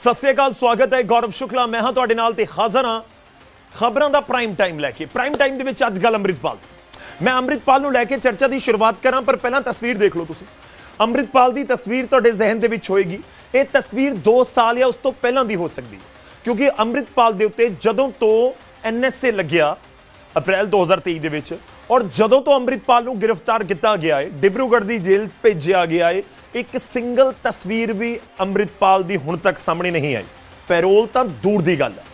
ਸਤਿ ਸ੍ਰੀ ਅਕਾਲ, ਸਵਾਗਤ ਹੈ। ਗੌਰਵ ਸ਼ੁਕਲਾ, ਮੈਂ ਹਾਂ ਤੁਹਾਡੇ ਨਾਲ ਤੇ ਹਾਜ਼ਰ ਹਾਂ ਖਬਰਾਂ ਦਾ ਪ੍ਰਾਈਮ ਟਾਈਮ ਲੈ ਕੇ। ਪ੍ਰਾਈਮ ਟਾਈਮ ਦੇ ਵਿੱਚ ਅੱਜ ਗੱਲ ਅੰਮ੍ਰਿਤਪਾਲ ਮੈਂ ਅੰਮ੍ਰਿਤਪਾਲ ਨੂੰ ਲੈ ਕੇ ਚਰਚਾ ਦੀ ਸ਼ੁਰੂਆਤ ਕਰਾਂ, ਪਰ ਪਹਿਲਾਂ ਤਸਵੀਰ ਦੇਖ ਲਓ ਤੁਸੀਂ। ਅੰਮ੍ਰਿਤਪਾਲ ਦੀ ਤਸਵੀਰ ਤੁਹਾਡੇ ਜ਼ਿਹਨ ਦੇ ਵਿੱਚ ਹੋਏਗੀ। ਇਹ ਤਸਵੀਰ 2 ਸਾਲ ਜਾਂ ਉਸ ਤੋਂ ਪਹਿਲਾਂ ਦੀ ਹੋ ਸਕਦੀ ਹੈ। ਕਿਉਂਕਿ ਅੰਮ੍ਰਿਤਪਾਲ ਦੇ ਉੱਤੇ ਜਦੋਂ ਤੋਂ ਐਨਐਸਏ ਲੱਗਿਆ, ਅਪ੍ਰੈਲ 2023 ਦੇ ਵਿੱਚ, ਔਰ ਜਦੋਂ ਤੋਂ ਅੰਮ੍ਰਿਤਪਾਲ ਨੂੰ ਗ੍ਰਿਫਤਾਰ ਕੀਤਾ ਗਿਆ ਹੈ, ਡਿਬਰੂਗੜ੍ਹ ਦੀ ਜੇਲ੍ਹ ਭੇਜਿਆ ਗਿਆ ਹੈ ਇੱਕ ਸਿੰਗਲ ਤਸਵੀਰ ਵੀ ਅੰਮ੍ਰਿਤਪਾਲ ਦੀ ਹੁਣ ਤੱਕ ਸਾਹਮਣੇ ਨਹੀਂ ਆਈ। ਪੈਰੋਲ ਤਾਂ ਦੂਰ ਦੀ ਗੱਲ ਹੈ।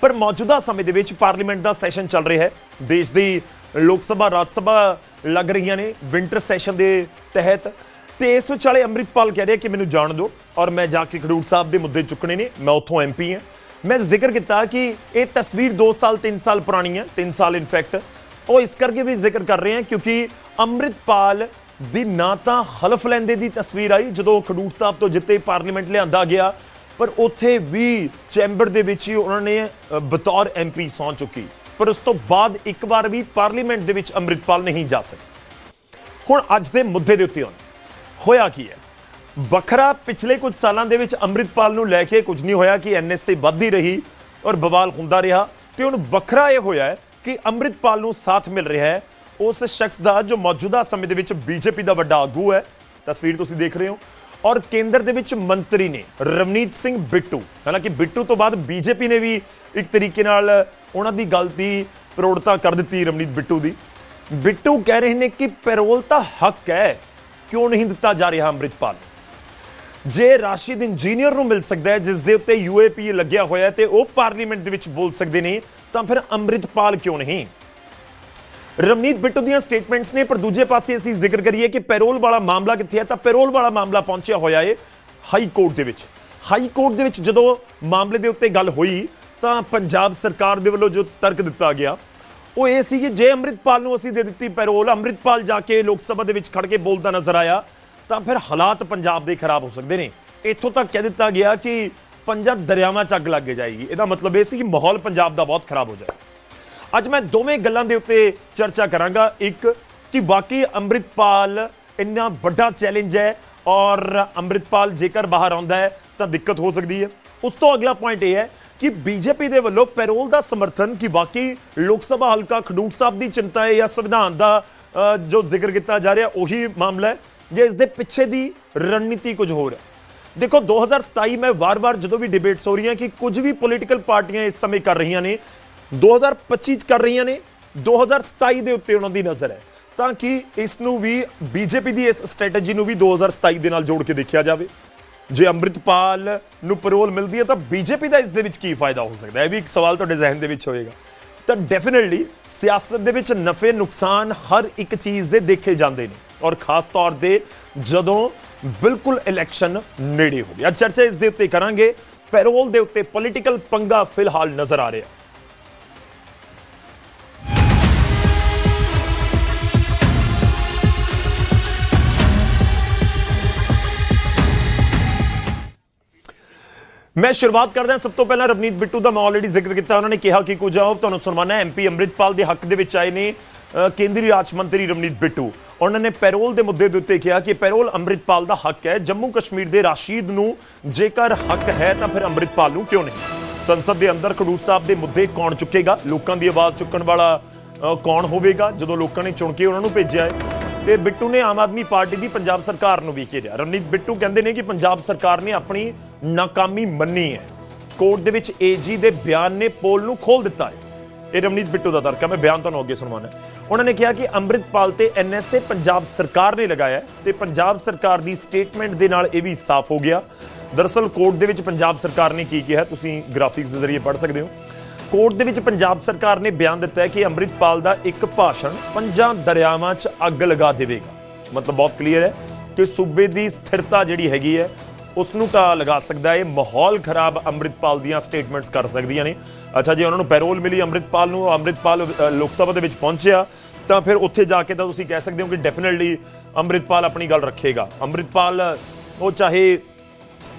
ਪਰ ਮੌਜੂਦਾ ਸਮੇਂ ਦੇ ਵਿੱਚ ਪਾਰਲੀਮੈਂਟ ਦਾ ਸੈਸ਼ਨ ਚੱਲ ਰਿਹਾ ਹੈ। ਦੇਸ਼ ਦੀ ਲੋਕ ਸਭਾ, ਰਾਜ ਸਭਾ ਲੱਗ ਰਹੀਆਂ ਨੇ ਵਿੰਟਰ ਸੈਸ਼ਨ ਦੇ ਤਹਿਤ। ਤੇ ਇਸ ਵਿਚਾਲੇ ਅੰਮ੍ਰਿਤਪਾਲ ਕਹਿ ਰਿਹਾ ਕਿ ਮੈਨੂੰ ਜਾਣ ਦਿਓ ਔਰ ਮੈਂ ਜਾ ਕੇ ਖਡੂਰ ਸਾਹਿਬ ਦੇ ਮੁੱਦੇ ਚੁੱਕਣੇ ਨੇ। ਮੈਂ ਉੱਥੋਂ ਐਮਪੀ ਹਾਂ। ਮੈਂ ਜ਼ਿਕਰ ਕੀਤਾ ਕਿ ਇਹ ਤਸਵੀਰ 2 ਸਾਲ 3 ਸਾਲ ਪੁਰਾਣੀ ਹੈ। 3 ਸਾਲ ਇਨਫੈਕਟ ਉਹ ਇਸ ਕਰਕੇ ਵੀ ਜ਼ਿਕਰ ਕਰ ਰਹੇ ਹਾਂ ਕਿਉਂਕਿ ਅੰਮ੍ਰਿਤਪਾਲ ਦੀ ਨਾ ਤਾਂ ਹਲਫ ਲੈਂਦੇ ਦੀ ਤਸਵੀਰ ਆਈ ਜਦੋਂ ਖਡੂਰ ਸਾਹਿਬ ਤੋਂ ਜਿੱਤੇ ਪਾਰਲੀਮੈਂਟ ਲਿਆਂਦਾ ਗਿਆ। ਪਰ ਉੱਥੇ ਵੀ ਚੈਂਬਰ ਦੇ ਵਿੱਚ ਹੀ ਉਹਨਾਂ ਨੇ ਅ, ਬਤੌਰ ਐਮਪੀ ਸੌਂ ਚੁੱਕੀ। ਪਰ ਉਸ ਤੋਂ ਬਾਅਦ ਇੱਕ ਵਾਰ ਵੀ ਪਾਰਲੀਮੈਂਟ ਦੇ ਵਿੱਚ ਅੰਮ੍ਰਿਤਪਾਲ ਨਹੀਂ ਜਾ ਸਕੇ। ਹੁਣ ਅੱਜ ਦੇ ਮੁੱਦੇ ਦੇ ਉੱਤੇ ਆਉਣ ਹੋਇਆ ਕੀ ਹੈ? ਵੱਖਰਾ ਪਿਛਲੇ ਕੁਝ ਸਾਲਾਂ ਦੇ ਵਿੱਚ ਅੰਮ੍ਰਿਤਪਾਲ ਨੂੰ ਲੈ ਕੇ ਕੁਝ ਨਹੀਂ ਹੋਇਆ ਕਿ ਐਨਐਸਏ ਵੱਧਦੀ ਰਹੀ ਔਰ ਬਵਾਲ ਹੁੰਦਾ ਰਿਹਾ। ਤੇ ਹੁਣ ਵੱਖਰਾ ਇਹ ਹੋਇਆ ਕਿ ਅੰਮ੍ਰਿਤਪਾਲ ਨੂੰ ਸਾਥ ਮਿਲ ਰਿਹਾ ਹੈ। ਉਸ ਸ਼ਖਸ ਦਾ ਜੋ ਮੌਜੂਦਾ ਸਮੇਂ ਦੇ ਵਿੱਚ ਬੀਜੇਪੀ ਦਾ ਵੱਡਾ ਆਗੂ ਹੈ। ਤਸਵੀਰ ਤੁਸੀਂ ਦੇਖ ਰਹੇ ਹੋ। ਔਰ ਕੇਂਦਰ ਦੇ ਵਿੱਚ ਮੰਤਰੀ ਨੇ ਰਵਨੀਤ ਸਿੰਘ ਬਿੱਟੂ, ਹਾਲਾਂਕਿ ਬਿੱਟੂ ਤੋਂ ਬਾਅਦ ਬੀਜੇਪੀ ਨੇ ਵੀ ਇੱਕ ਤਰੀਕੇ ਨਾਲ ਉਹਨਾਂ ਦੀ ਗੱਲ ਦੀ ਪ੍ਰੋੜਤਾ ਕਰ ਦਿੱਤੀ ਰਵਨੀਤ ਬਿੱਟੂ ਦੀ। ਬਿੱਟੂ ਕਹਿ ਰਹੇ ਨੇ ਕਿ ਪੈਰੋਲ ਤਾਂ ਹੱਕ ਹੈ, ਕਿਉਂ ਨਹੀਂ ਦਿੱਤਾ ਜਾ ਰਿਹਾ ਅੰਮ੍ਰਿਤਪਾਲ? ਜੇ ਰਾਸ਼ਿਦ ਇੰਜੀਨੀਅਰ ਨੂੰ ਮਿਲ ਸਕਦਾ ਹੈ, ਜਿਸ ਦੇ ਉੱਤੇ ਯੂਏਪੀ ਲੱਗਿਆ ਹੋਇਆ ਹੈ ਤੇ ਉਹ ਪਾਰਲੀਮੈਂਟ ਦੇ ਵਿੱਚ ਬੋਲ ਸਕਦੇ ਨੇ, ਤਾਂ ਫਿਰ ਅੰਮ੍ਰਿਤਪਾਲ ਕਿਉਂ ਨਹੀਂ? ਰਵਨੀਤ ਬਿੱਟੂ ਦੀਆਂ ਸਟੇਟਮੈਂਟਸ ਨੇ, ਪਰ ਦੂਜੇ ਪਾਸੇ ਅਸੀਂ ਜ਼ਿਕਰ ਕਰੀਏ ਕਿ ਪੈਰੋਲ ਵਾਲਾ ਮਾਮਲਾ ਕਿੱਥੇ ਹੈ, ਤਾਂ ਪੈਰੋਲ ਵਾਲਾ ਮਾਮਲਾ ਪਹੁੰਚਿਆ ਹੋਇਆ ਏ ਹਾਈ ਕੋਰਟ ਦੇ ਵਿੱਚ। ਹਾਈ ਕੋਰਟ ਦੇ ਵਿੱਚ ਜਦੋਂ ਮਾਮਲੇ ਦੇ ਉੱਤੇ ਗੱਲ ਹੋਈ, ਤਾਂ ਪੰਜਾਬ ਸਰਕਾਰ ਦੇ ਵੱਲੋਂ ਜੋ ਤਰਕ ਦਿੱਤਾ ਗਿਆ, ਉਹ ਇਹ ਸੀ ਕਿ ਜੇ ਅੰਮ੍ਰਿਤਪਾਲ ਨੂੰ ਅਸੀਂ ਦੇ ਦਿੱਤੀ ਪੈਰੋਲ ਅੰਮ੍ਰਿਤਪਾਲ ਜਾ ਕੇ ਲੋਕ ਸਭਾ ਦੇ ਵਿੱਚ ਖੜ ਕੇ ਬੋਲਦਾ ਨਜ਼ਰ ਆਇਆ, ਤਾਂ ਫਿਰ ਹਾਲਾਤ ਪੰਜਾਬ ਦੇ ਖਰਾਬ ਹੋ ਸਕਦੇ ਨੇ। ਇੱਥੋਂ ਤੱਕ ਕਹਿ ਦਿੱਤਾ ਗਿਆ ਕਿ ਪੰਜਾਬ ਦਰਿਆਵਾਂ 'ਚ ਅੱਗ ਲੱਗ ਜਾਏਗੀ। ਇਹਦਾ ਮਤਲਬ ਇਹ ਸੀ ਕਿ ਮਾਹੌਲ ਪੰਜਾਬ ਦਾ ਬਹੁਤ ਖਰਾਬ ਹੋ ਜਾਏਗਾ ਅੱਜ ਮੈਂ ਦੋਵੇਂ ਗੱਲਾਂ ਦੇ ਉੱਤੇ ਚਰਚਾ ਕਰਾਂਗਾ। ਇੱਕ ਕਿ ਬਾਕੀ ਅੰਮ੍ਰਿਤਪਾਲ ਇੰਨਾ ਵੱਡਾ ਚੈਲੰਜ ਹੈ ਔਰ ਅੰਮ੍ਰਿਤਪਾਲ ਜੇਕਰ ਬਾਹਰ ਆਉਂਦਾ ਹੈ ਤਾਂ ਦਿੱਕਤ ਹੋ ਸਕਦੀ ਹੈ। ਉਸ ਤੋਂ ਅਗਲਾ ਪੁਆਇੰਟ ਇਹ ਹੈ ਕਿ ਬੀਜੇਪੀ ਦੇ ਵੱਲੋਂ ਪੈਰੋਲ ਦਾ ਸਮਰਥਨ ਕਿ ਬਾਕੀ ਲੋਕ ਸਭਾ ਹਲਕਾ ਖਡੂਰ ਸਾਹਿਬ ਦੀ ਚਿੰਤਾ ਹੈ ਜਾਂ ਸੰਵਿਧਾਨ ਦਾ ਜੋ ਜ਼ਿਕਰ ਕੀਤਾ ਜਾ ਰਿਹਾ, ਉਹੀ ਮਾਮਲਾ ਹੈ ਜਾਂ ਇਸ ਦੇ ਪਿੱਛੇ ਦੀ ਰਣਨੀਤੀ ਕੁਝ ਹੋਰ ਹੈ। ਦੇਖੋ 2027 ਮੈਂ ਵਾਰ-ਵਾਰ ਜਦੋਂ ਵੀ ਡਿਬੇਟਸ ਹੋ ਰਹੀਆਂ ਕਿ ਕੁਝ ਵੀ ਪੋਲੀਟੀਕਲ ਪਾਰਟੀਆਂ ਇਸ ਸਮੇਂ ਕਰ ਰਹੀਆਂ ਨੇ 2025 ਚ ਕਰ ਰਹੀਆਂ ਨੇ 2027 ਦੇ ਉੱਤੇ ਉਹਨਾਂ ਦੀ ਨਜ਼ਰ ਹੈ। ਤਾਂ ਕਿ ਇਸ ਨੂੰ ਵੀ ਬੀਜੇਪੀ ਦੀ ਇਸ ਸਟ੍ਰੈਟਜੀ ਨੂੰ ਵੀ 2027 ਦੇ ਨਾਲ ਜੋੜ ਕੇ ਦੇਖਿਆ ਜਾਵੇ। ਜੇ ਅੰਮ੍ਰਿਤਪਾਲ ਨੂੰ ਪੈਰੋਲ ਮਿਲਦੀ ਹੈ ਤਾਂ ਬੀਜੇਪੀ ਦਾ ਇਸ ਦੇ ਵਿੱਚ ਕੀ ਫਾਇਦਾ ਹੋ ਸਕਦਾ ਹੈ? ਇਹ ਵੀ ਇੱਕ ਸਵਾਲ ਤੁਹਾਡੇ ਜ਼ਿਹਨ ਦੇ ਵਿੱਚ ਹੋਏਗਾ। ਤਾਂ ਡੈਫੀਨਿਟਲੀ ਸਿਆਸਤ ਦੇ ਵਿੱਚ ਨਫੇ, ਨੁਕਸਾਨ ਹਰ ਇੱਕ ਚੀਜ਼ ਦੇ ਦੇਖੇ ਜਾਂਦੇ ਨੇ। ਔਰ ਖਾਸ ਤੌਰ ਤੇ ਜਦੋਂ ਬਿਲਕੁਲ ਇਲੈਕਸ਼ਨ ਨੇੜੇ ਹੋ ਗਿਆ। ਚਰਚਾ ਇਸ ਦੇ ਉੱਤੇ ਕਰਾਂਗੇ। ਪੈਰੋਲ ਦੇ ਉੱਤੇ ਪੋਲੀਟੀਕਲ ਪੰਗਾ ਫਿਲਹਾਲ ਨਜ਼ਰ ਆ ਰਿਹਾ। ਮੈਂ ਸ਼ੁਰੂਆਤ ਕਰਦਾ ਸਭ ਤੋਂ ਪਹਿਲਾਂ ਰਵਨੀਤ ਬਿੱਟੂ ਦਾ ਮੈਂ ਆਲਰੇਡੀ ਜ਼ਿਕਰ ਕੀਤਾ। ਉਹਨਾਂ ਨੇ ਕਿਹਾ ਕਿ ਕੁਝ ਆਓ, ਤੁਹਾਨੂੰ ਸੁਣਵਾਣਾ ਐਮਪੀ ਅੰਮ੍ਰਿਤਪਾਲ ਦੇ ਹੱਕ ਦੇ ਵਿੱਚ ਆਏ ਨੇ ਕੇਂਦਰੀ ਰਾਜ ਮੰਤਰੀ ਰਵਨੀਤ ਬਿੱਟੂ। ਉਹਨਾਂ ਨੇ ਪੈਰੋਲ ਦੇ ਮੁੱਦੇ ਦੇ ਉੱਤੇ ਕਿਹਾ ਕਿ ਪੈਰੋਲ ਅੰਮ੍ਰਿਤਪਾਲ ਦਾ ਹੱਕ ਹੈ। ਜੰਮੂ ਕਸ਼ਮੀਰ ਦੇ ਰਾਸ਼ੀਦ ਨੂੰ ਜੇਕਰ ਹੱਕ ਹੈ ਤਾਂ ਫਿਰ ਅੰਮ੍ਰਿਤਪਾਲ ਨੂੰ ਕਿਉਂ ਨਹੀਂ? ਸੰਸਦ ਦੇ ਅੰਦਰ ਖਡੂਰ ਸਾਹਿਬ ਦੇ ਮੁੱਦੇ ਕੌਣ ਚੁੱਕੇਗਾ? ਲੋਕਾਂ ਦੀ ਆਵਾਜ਼ ਚੁੱਕਣ ਵਾਲਾ ਕੌਣ ਹੋਵੇਗਾ? ਜਦੋਂ ਲੋਕਾਂ ਨੇ ਚੁਣ ਕੇ ਉਹਨਾਂ ਨੂੰ ਭੇਜਿਆ ਹੈ। ਤੇ ਬਿੱਟੂ ਨੇ ਆਮ ਆਦਮੀ ਪਾਰਟੀ ਦੀ ਪੰਜਾਬ ਸਰਕਾਰ ਨੂੰ ਵੀ ਘੇਰਿਆ। ਰਵਨੀਤ ਬਿੱਟੂ ਕਹਿੰਦੇ ਨੇ ਕਿ ਪੰਜਾਬ ਸਰਕਾਰ ਨੇ ਆਪਣੀ ਨਾਕਾਮੀ ਮੰਨੀ ਹੈ। ਕੋਰਟ ਦੇ ਵਿੱਚ ਏਜੀ ਦੇ ਬਿਆਨ ਨੇ ਪੋਲ ਨੂੰ ਖੋਲ ਦਿੱਤਾ ਹੈ। ਇਹ ਰਵਨੀਤ ਬਿੱਟੂ ਦਾ ਤਰਕ ਹੈ ਮੈਂ ਬਿਆਨ ਤੁਹਾਨੂੰ ਅੱਗੇ ਸੁਣਾਉਣਾ ਉਹਨਾਂ ਨੇ ਕਿਹਾ ਕਿ ਅੰਮ੍ਰਿਤਪਾਲ ਤੇ ਐਨਐਸਏ ਪੰਜਾਬ ਸਰਕਾਰ ਨੇ ਲਗਾਇਆ ਹੈ ਤੇ ਪੰਜਾਬ ਸਰਕਾਰ ਦੀ ਸਟੇਟਮੈਂਟ ਦੇ ਨਾਲ ਇਹ ਵੀ ਸਾਫ਼ ਹੋ ਗਿਆ। ਦਰਅਸਲ ਕੋਰਟ ਦੇ ਵਿੱਚ ਪੰਜਾਬ ਸਰਕਾਰ ਨੇ ਕੀ ਕਿਹਾ, ਤੁਸੀਂ ਗ੍ਰਾਫਿਕਸ ਦੇ ਜ਼ਰੀਏ ਪੜ੍ਹ ਸਕਦੇ ਹੋ। ਕੋਰਟ ਦੇ ਵਿੱਚ ਪੰਜਾਬ ਸਰਕਾਰ ਨੇ ਬਿਆਨ ਦਿੱਤਾ ਹੈ ਕਿ ਅੰਮ੍ਰਿਤਪਾਲ ਦਾ ਇੱਕ ਭਾਸ਼ਣ ਪੰਜਾਂ ਦਰਿਆਵਾਂ 'ਚ ਅੱਗ ਲਗਾ ਦੇਵੇਗਾ। ਮਤਲਬ ਬਹੁਤ ਕਲੀਅਰ ਹੈ ਕਿ ਸੂਬੇ ਦੀ ਸਥਿਰਤਾ ਜਿਹੜੀ ਹੈਗੀ ਹੈ ਉਸ ਨੂੰ ਤਾਂ ਲਗਾ ਸਕਦਾ ਹੈ ਮਾਹੌਲ ਖਰਾਬ ਅੰਮ੍ਰਿਤਪਾਲ ਦੀਆਂ ਸਟੇਟਮੈਂਟਸ ਕਰ ਸਕਦੀਆਂ ਨੇ। ਅੱਛਾ, ਜੇ ਉਹਨਾਂ ਨੂੰ ਪੈਰੋਲ ਮਿਲੀ ਅੰਮ੍ਰਿਤਪਾਲ ਨੂੰ, ਅੰਮ੍ਰਿਤਪਾਲ ਲੋਕ ਸਭਾ ਦੇ ਵਿੱਚ ਪਹੁੰਚਿਆ, ਤਾਂ ਫਿਰ ਉੱਥੇ ਜਾ ਕੇ ਤਾਂ ਤੁਸੀਂ ਕਹਿ ਸਕਦੇ ਹੋ ਕਿ ਡੈਫੀਨਿਟਲੀ ਅੰਮ੍ਰਿਤਪਾਲ ਆਪਣੀ ਗੱਲ ਰੱਖੇਗਾ। ਅੰਮ੍ਰਿਤਪਾਲ, ਉਹ ਚਾਹੇ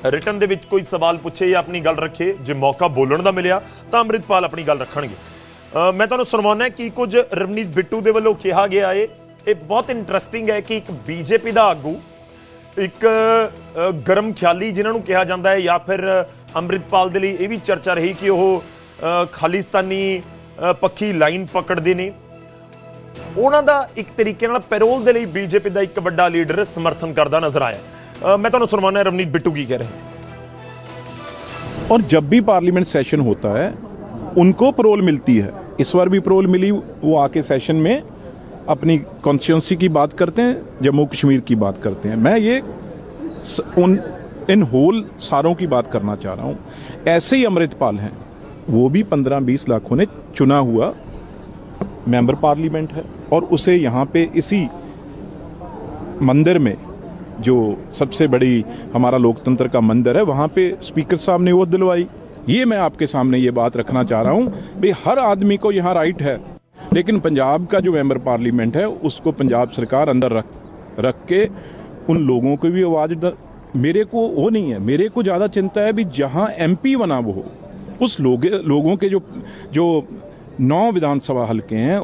ਰਿਟਰਨ ਦੇ ਵਿੱਚ ਕੋਈ ਸਵਾਲ ਪੁੱਛੇ ਜਾਂ ਆਪਣੀ ਗੱਲ ਰੱਖੇ, ਜੇ ਮੌਕਾ ਬੋਲਣ ਦਾ ਮਿਲਿਆ, ਤਾਂ ਅੰਮ੍ਰਿਤਪਾਲ ਆਪਣੀ ਗੱਲ ਰੱਖਣਗੇ। ਮੈਂ ਤੁਹਾਨੂੰ ਸੁਣਵਾਉਣਾ ਕੀ ਕੁਝ ਰਵਨੀਤ ਬਿੱਟੂ ਦੇ ਵੱਲੋਂ ਕਿਹਾ ਗਿਆ ਏ, ਇਹ ਬਹੁਤ ਇੰਟਰਸਟਿੰਗ ਹੈ ਕਿ ਇੱਕ ਬੀਜੇਪੀ ਦਾ ਆਗੂ ਇੱਕ ਅ, ਗਰਮ ਖਿਆਲੀ ਜਿਨ੍ਹਾਂ ਨੂੰ ਕਿਹਾ ਜਾਂਦਾ ਹੈ ਜਾਂ ਫਿਰ ਅੰਮ੍ਰਿਤਪਾਲ ਦੇ ਲਈ ਇਹ ਵੀ ਚਰਚਾ ਰਹੀ ਕਿ ਉਹ ਅ, ਖਾਲਿਸਤਾਨੀ ਅ, ਪੱਖੀ ਲਾਈਨ ਪਕੜਦੇ ਨੇ ਉਹਨਾਂ ਦਾ ਇੱਕ ਤਰੀਕੇ ਨਾਲ ਪੈਰੋਲ ਦੇ ਲਈ ਬੀਜੇਪੀ ਦਾ ਇੱਕ ਵੱਡਾ ਲੀਡਰ ਸਮਰਥਨ ਕਰਦਾ ਨਜ਼ਰ ਆਇਆ ਅ, ਮੈਂ ਤੁਹਾਨੂੰ ਸੁਣਵਾਉਣਾ ਹੈ ਰਵਨੀਤ ਬਿੱਟੂ ਕੀ ਕਹਿ ਰਹੇ ਹਨ और जब भी पार्लियामेंट सेशन होता है उनको प्रोल मिलती है इस बार भी प्रोल मिली वो आके सेशन में अपनी कॉन्स्टिट्यूंसी की बात करते हैं, जम्मू कश्मीर की बात करते हैं। मैं ये उन, इन होल सारों की बात करना चाह रहा हूँ। ऐसे ही अमृतपाल हैं। वो भी पंद्रह बीस लाखों ने चुना हुआ मेंबर पार्लियामेंट है और उसे यहाँ पे इसी मंदिर में, जो सबसे बड़ी हमारा लोकतंत्र का मंदिर है, वहाँ पे स्पीकर साहब ने वो दिलवाई। ये मैं आपके सामने ये बात रखना चाह रहा हूँ। भाई, हर आदमी को यहाँ राइट है। लेकिन पंजाब का जो मेंबर पार्लियामेंट है, उसको पंजाब सरकार अंदर रख रख के उन लोगों को भी आवाज़ मेरे को वो नहीं है, मेरे को ज़्यादा चिंता है भी जहाँ एमपी बना वो उस लोग, लोगों के जो जो नौ विधानसभा हलके हैं,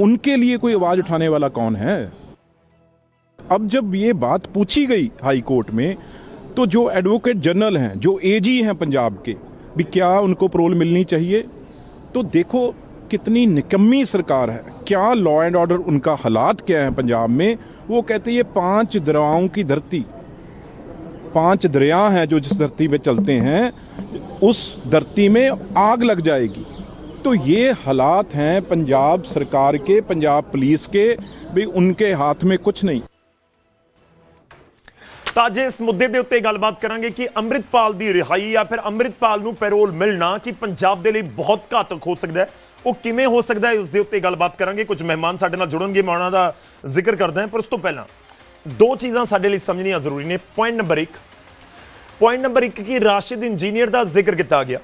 उनके लिए कोई आवाज़ उठाने वाला कौन है? अब जब ये बात पूछी गई हाई कोर्ट में तो जो एडवोकेट जनरल हैं, जो एजी हैं पंजाब के, भी क्या उनको प्रोल मिलनी चाहिए? तो देखो कितनी निकम्मी सरकार है क्या लॉ एंड ऑर्डर उनका हालात क्या है पंजाब में वो कहते हैं ये पांच दरियाओं की धरती पांच दरिया हैं जो जिस धरती पे चलते हैं उस धरती में आग लग जाएगी तो ये हालात हैं पंजाब सरकार के पंजाब पुलिस के भी उनके हाथ में कुछ नहीं ਤਾਂ ਅੱਜ ਇਸ ਮੁੱਦੇ ਦੇ ਉੱਤੇ ਗੱਲਬਾਤ ਕਰਾਂਗੇ ਕਿ ਅੰਮ੍ਰਿਤਪਾਲ ਦੀ ਰਿਹਾਈ ਜਾਂ ਫਿਰ ਅੰਮ੍ਰਿਤਪਾਲ ਨੂੰ ਪੈਰੋਲ ਮਿਲਣਾ ਕਿ ਪੰਜਾਬ ਦੇ ਲਈ ਬਹੁਤ ਘਾਤਕ ਹੋ ਸਕਦਾ ਹੈ ਉਹ ਕਿਵੇਂ ਹੋ ਸਕਦਾ ਹੈ? ਉਸ ਦੇ ਉੱਤੇ ਗੱਲਬਾਤ ਕਰਾਂਗੇ। ਕੁਝ ਮਹਿਮਾਨ ਸਾਡੇ ਨਾਲ ਜੁੜਨਗੇ। ਮੈਂ ਉਹਨਾਂ ਦਾ ਜ਼ਿਕਰ ਕਰਦਾ ਹਾਂ। ਪਰ ਉਸ ਤੋਂ ਪਹਿਲਾਂ ਦੋ ਚੀਜ਼ਾਂ ਸਾਡੇ ਲਈ ਸਮਝਣੀਆਂ ਜ਼ਰੂਰੀ ਨੇ। ਪੁਆਇੰਟ ਨੰਬਰ 1 ਪੁਆਇੰਟ ਨੰਬਰ 1 ਕਿ ਰਾਸ਼ਿਦ ਇੰਜੀਨੀਅਰ ਦਾ ਜ਼ਿਕਰ ਕੀਤਾ ਗਿਆ।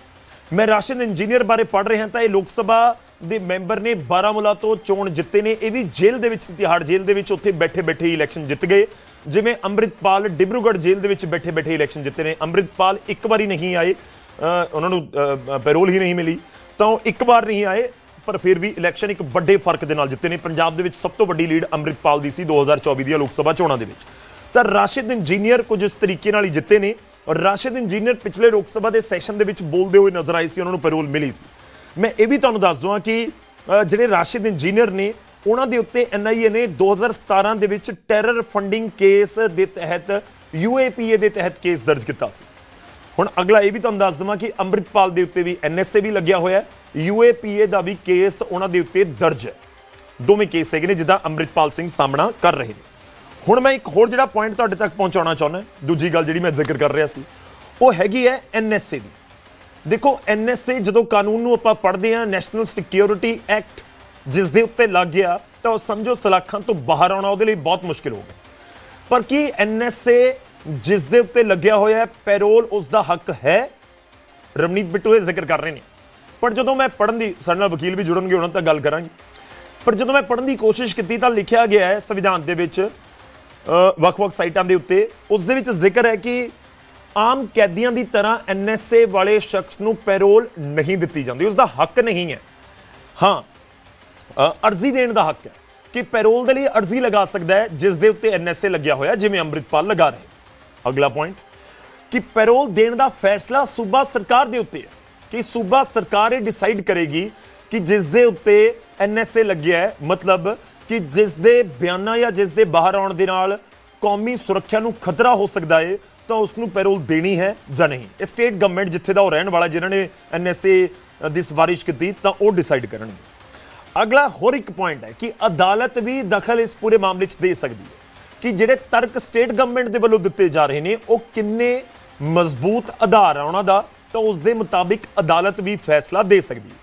ਮੈਂ ਰਾਸ਼ਿਦ ਇੰਜੀਨੀਅਰ ਬਾਰੇ ਪੜ੍ਹ ਰਿਹਾ ਤਾਂ ਇਹ ਲੋਕ ਸਭਾ ਦੇ ਮੈਂਬਰ ਨੇ ਬਾਰਾਮੂਲਾ ਤੋਂ ਚੋਣ ਜਿੱਤੇ ਨੇ। ਇਹ ਵੀ ਜੇਲ੍ਹ ਦੇ ਵਿੱਚ ਤਿਹਾੜ ਜੇਲ੍ਹ ਦੇ ਵਿੱਚ ਉੱਥੇ ਬੈਠੇ ਬੈਠੇ ਇਲੈਕਸ਼ਨ ਜਿੱਤ ਗਏ। ਜਿਵੇਂ ਅੰਮ੍ਰਿਤਪਾਲ ਡਿਬਰੂਗੜ੍ਹ ਜੇਲ੍ਹ ਦੇ ਵਿੱਚ ਬੈਠੇ ਬੈਠੇ ਇਲੈਕਸ਼ਨ ਜਿੱਤੇ ਨੇ। ਅੰਮ੍ਰਿਤਪਾਲ ਇੱਕ ਵਾਰੀ ਨਹੀਂ ਆਏ। ਉਹਨਾਂ ਨੂੰ ਪੈਰੋਲ ਹੀ ਨਹੀਂ ਮਿਲੀ। ਤਾਂ ਉਹ ਇੱਕ ਵਾਰ ਨਹੀਂ ਆਏ, ਪਰ ਫਿਰ ਵੀ ਇਲੈਕਸ਼ਨ ਇੱਕ ਵੱਡੇ ਫ਼ਰਕ ਦੇ ਨਾਲ ਜਿੱਤੇ ਨੇ। ਪੰਜਾਬ ਦੇ ਵਿੱਚ ਸਭ ਤੋਂ ਵੱਡੀ ਲੀਡ ਅੰਮ੍ਰਿਤਪਾਲ ਦੀ ਸੀ 2024 ਦੀਆਂ ਲੋਕ ਸਭਾ ਚੋਣਾਂ ਦੇ ਵਿੱਚ। ਤਾਂ ਰਾਸ਼ਿਦ ਇੰਜੀਨੀਅਰ ਕੁਝ ਇਸ ਤਰੀਕੇ ਨਾਲ ਹੀ ਜਿੱਤੇ ਨੇ ਔਰ ਰਾਸ਼ਿਦ ਇੰਜੀਨੀਅਰ ਪਿਛਲੇ ਲੋਕ ਸਭਾ ਦੇ ਸੈਸ਼ਨ ਦੇ ਵਿੱਚ ਬੋਲਦੇ ਹੋਏ ਨਜ਼ਰ ਆਏ ਸੀ, ਉਹਨਾਂ ਨੂੰ ਪੈਰੋਲ ਮਿਲੀ ਸੀ। ਮੈਂ ਇਹ ਵੀ ਤੁਹਾਨੂੰ ਦੱਸ ਦਵਾਂ ਕਿ ਜਿਹੜੇ ਰਾਸ਼ਿਦ ਇੰਜੀਨੀਅਰ ਨੇ, ਉਹਨਾਂ ਦੇ ਉੱਤੇ ਐਨਆਈਏ ਨੇ 2017 ਦੇ ਵਿੱਚ ਟੈਰਰ ਫੰਡਿੰਗ ਕੇਸ ਦੇ ਤਹਿਤ ਯੂਏਪੀਏ ਦੇ ਤਹਿਤ ਕੇਸ ਦਰਜ ਕੀਤਾ ਸੀ। ਹੁਣ ਅਗਲਾ ਇਹ ਵੀ ਤੁਹਾਨੂੰ ਦੱਸ ਦਵਾਂ ਕਿ ਅੰਮ੍ਰਿਤਪਾਲ ਦੇ ਉੱਤੇ ਵੀ ਐਨਐਸਏ ਵੀ ਲੱਗਿਆ ਹੋਇਆ ਹੈ। ਯੂਏਪੀਏ ਦਾ ਵੀ ਕੇਸ ਉਹਨਾਂ ਦੇ ਉੱਤੇ ਦਰਜ ਹੈ। ਦੋਵੇਂ ਕੇਸ ਹੈਗੇ ਨੇ ਜਿੱਦਾਂ ਅੰਮ੍ਰਿਤਪਾਲ ਸਿੰਘ ਸਾਹਮਣਾ ਕਰ ਰਹੇ ਨੇ। ਹੁਣ ਮੈਂ ਇੱਕ ਹੋਰ ਜਿਹੜਾ ਪੁਆਇੰਟ ਤੁਹਾਡੇ ਤੱਕ ਪਹੁੰਚਾਉਣਾ ਚਾਹੁੰਦਾ ਦੂਜੀ ਗੱਲ ਜਿਹੜੀ ਮੈਂ ਜ਼ਿਕਰ ਕਰ ਰਿਹਾ ਸੀ, ਉਹ ਹੈਗੀ ਹੈ ਐਨਐਸਏ ਦੀ। ਦੇਖੋ ਐਨਐਸਏ ਜਦੋਂ ਕਾਨੂੰਨ ਨੂੰ ਆਪਾਂ ਪੜ੍ਹਦੇ ਹਾਂ ਨੈਸ਼ਨਲ ਸਿਕਿਉਰਿਟੀ ਐਕਟ ਜਿਸ ਦੇ ਉੱਤੇ ਲੱਗ ਗਿਆ, ਤਾਂ ਉਹ ਸਮਝੋ ਸਲਾਖਾਂ ਤੋਂ ਬਾਹਰ ਆਉਣਾ ਉਹਦੇ ਲਈ ਬਹੁਤ ਮੁਸ਼ਕਿਲ ਹੋ ਗਿਆ। ਪਰ ਕੀ ਐਨਐਸਏ ਜਿਸ ਦੇ ਉੱਤੇ ਲੱਗਿਆ ਹੋਇਆ ਹੈ, ਪੈਰੋਲ ਉਸ ਦਾ ਹੱਕ ਹੈ। ਰਵਨੀਤ ਬਿੱਟੂ ਇਹ ਜ਼ਿਕਰ ਕਰ ਰਹੇ ਨੇ। ਪਰ ਜਦੋਂ ਮੈਂ ਪੜਨ ਦੀ, ਸਾਡੇ ਨਾਲ ਵਕੀਲ ਵੀ ਜੁੜਨਗੇ, ਉਹਨਾਂ ਤੱਕ ਗੱਲ ਕਰਾਂਗੇ। ਪਰ ਜਦੋਂ ਮੈਂ ਪੜਨ ਦੀ ਕੋਸ਼ਿਸ਼ ਕੀਤੀ ਤਾਂ ਲਿਖਿਆ ਗਿਆ ਹੈ ਸੰਵਿਧਾਨ ਦੇ ਵਿੱਚ ਵੱਖ-ਵੱਖ ਸਾਈਟਾਂ ਦੇ ਉੱਤੇ, ਉਸ ਦੇ ਵਿੱਚ ਜ਼ਿਕਰ ਹੈ ਕਿ ਆਮ ਕੈਦੀਆਂ ਦੀ ਤਰ੍ਹਾਂ ਐਨਐਸਏ ਵਾਲੇ ਸ਼ਖਸ ਨੂੰ ਪੈਰੋਲ ਨਹੀਂ ਦਿੱਤੀ ਜਾਂਦੀ। ਉਸ ਦਾ ਹੱਕ ਨਹੀਂ ਹੈ। ਹਾਂ ਅਰਜ਼ੀ ਦੇਣ ਦਾ ਹੱਕ ਹੈ ਕਿ ਪੈਰੋਲ ਦੇ ਲਈ ਅਰਜ਼ੀ ਲਗਾ ਸਕਦਾ ਹੈ, ਜਿਸ ਦੇ ਉੱਤੇ ਐਨਐਸਏ ਲੱਗਿਆ ਹੋਇਆ, ਜਿਵੇਂ ਅੰਮ੍ਰਿਤਪਾਲ ਲਗਾ ਰਹੇ। ਅਗਲਾ ਪੁਆਇੰਟ ਕਿ ਪੈਰੋਲ ਦੇਣ ਦਾ ਫੈਸਲਾ ਸੂਬਾ ਸਰਕਾਰ ਦੇ ਉੱਤੇ ਹੈ। ਕਿ ਸੂਬਾ ਸਰਕਾਰ ਇਹ ਡਿਸਾਈਡ ਕਰੇਗੀ ਕਿ ਜਿਸ ਦੇ ਉੱਤੇ ਐਨਐਸਏ ਲੱਗਿਆ ਹੈ, ਮਤਲਬ ਕਿ ਜਿਸ ਦੇ ਬਿਆਨਾਂ ਜਾਂ ਜਿਸ ਦੇ ਬਾਹਰ ਆਉਣ ਦੇ ਨਾਲ ਕੌਮੀ ਸੁਰੱਖਿਆ ਨੂੰ ਖਤਰਾ ਹੋ ਸਕਦਾ ਹੈ ਤਾਂ ਉਸ ਨੂੰ ਪੈਰੋਲ ਦੇਣੀ ਹੈ ਜਾਂ ਨਹੀਂ। ਇਹ ਸਟੇਟ ਗਵਰਨਮੈਂਟ ਜਿੱਥੇ ਦਾ ਉਹ ਰਹਿਣ ਵਾਲਾ, ਜਿਨ੍ਹਾਂ ਨੇ ਐਨਐਸਏ ਦੀ ਸਿਫਾਰਿਸ਼ ਕੀਤੀ, ਤਾਂ ਉਹ ਡਿਸਾਈਡ ਕਰਨਗੇ। ਅਗਲਾ ਹੋਰ ਇੱਕ ਪੁਆਇੰਟ ਹੈ ਕਿ ਅਦਾਲਤ ਵੀ ਦਖਲ ਇਸ ਪੂਰੇ ਮਾਮਲੇ 'ਚ ਦੇ ਸਕਦੀ ਹੈ। ਕਿ ਜਿਹੜੇ ਤਰਕ ਸਟੇਟ ਗਵਰਨਮੈਂਟ ਦੇ ਵੱਲੋਂ ਦਿੱਤੇ ਜਾ ਰਹੇ ਨੇ, ਉਹ ਕਿੰਨੇ ਮਜ਼ਬੂਤ ਆਧਾਰ ਆ ਉਹਨਾਂ ਦਾ, ਤਾਂ ਉਸ ਦੇ ਮੁਤਾਬਿਕ ਅਦਾਲਤ ਵੀ ਫੈਸਲਾ ਦੇ ਸਕਦੀ ਹੈ।